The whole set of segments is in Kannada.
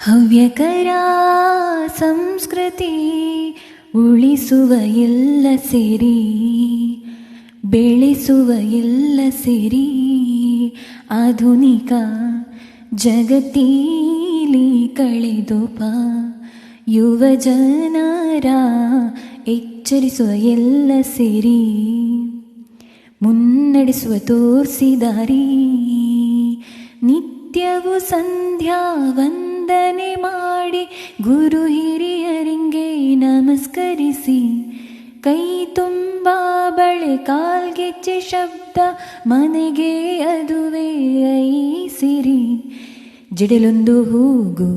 ಹವ್ಯಕರ ಸಂಸ್ಕೃತಿ ಉಳಿಸುವ ಎಲ್ಲ ಸೇರಿ, ಬೆಳೆಸುವ ಎಲ್ಲ ಸೇರಿ ಆಧುನಿಕ ಜಗತ್ತೀಲಿ ಕಳೆದೊಪ ಯುವ ಜನರ ಎಚ್ಚರಿಸುವ ಎಲ್ಲ ಸೇರಿ, ಮುನ್ನಡೆಸುವ ತೋರಿಸಿದಾರಿ. ನಿತ್ಯವು ಸಂಧ್ಯಾ ವಂದನೆ ಮಾಡಿ ಗುರು ಹಿರಿಯರಿಂಗೆ ನಮಸ್ಕರಿಸಿ. ಕೈ ತುಂಬ ಬಳೆ ಕಾಲ್ಗೆಚ್ಚೆ ಶಬ್ದ ಮನೆಗೆ ಅದುವೇ ಜಡೆಲೊಂದು ಹೂಗು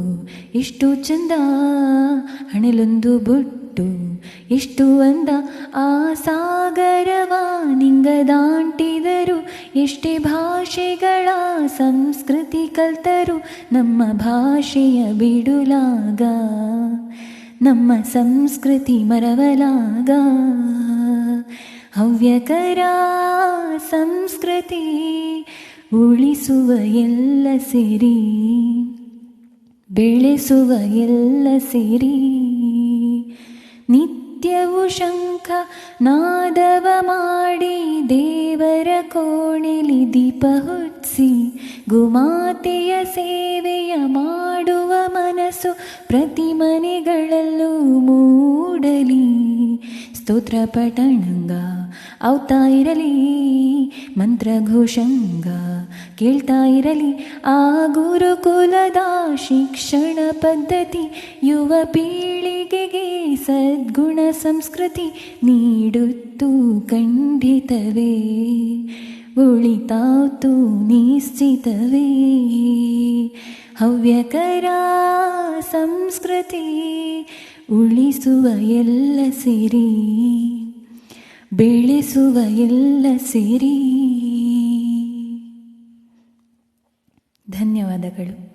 ಎಷ್ಟು ಚಂದ, ಹಣೆಲೊಂದು ಬುಟ್ಟು ಎಷ್ಟು ಅಂದ ಆ ಸಾಗರವ ನಿಂಗ ದಾಂಟಿದರು ಎಷ್ಟೇ ಭಾಷೆಗಳ ಸಂಸ್ಕೃತಿ ಕಲ್ತರು, ನಮ್ಮ ಭಾಷೆಯ ಬಿಡುಲಾಗ, ನಮ್ಮ ಸಂಸ್ಕೃತಿ ಮರವಲಾಗ. ಹವ್ಯಕರ ಸಂಸ್ಕೃತಿ ಉಳಿಸುವ ಎಲ್ಲ ಸಿರಿ, ಬೆಳೆಸುವ ಎಲ್ಲ ಸಿರಿ, ನಿತ್ಯವು ಶಂಖ ನಾದವ ಮಾಡಿ ದೇವರ ಕೋಣೆಲಿ ದೀಪ ಹೊತ್ಸಿ ಗುಮಾತೆಯ ಸೇವೆಯ ಮಾಡುವ ಮನಸ್ಸು ಪ್ರತಿ ಮನೆಗಳಲ್ಲೂ ಮೂಡಲಿ. ಸ್ತೋತ್ರ ಪಠಣಂಗ, ಅವತಾ ಇರಲಿ, ಮಂತ್ರಘೋಷಂಗ. ಕೇಳ್ತಾ ಇರಲಿ. ಆ ಗುರುಕುಲದ ಶಿಕ್ಷಣ ಪದ್ಧತಿ, ಯುವ ಪೀಳಿಗೆಗೆ ಸದ್ಗುಣ ಸಂಸ್ಕೃತಿ ನೀಡುತ್ತು ಖಂಡಿತವೇ. ಉಳಿತಾತು ನಿಶ್ಚಿತವೇ. ಹವ್ಯಕರ ಸಂಸ್ಕೃತಿ ಉಳಿಸುವ ಎಲ್ಲ ಸಿರಿ, ಬೆಳೆಸುವ ಎಲ್ಲ ಸೇರಿ. ಧನ್ಯವಾದಗಳು.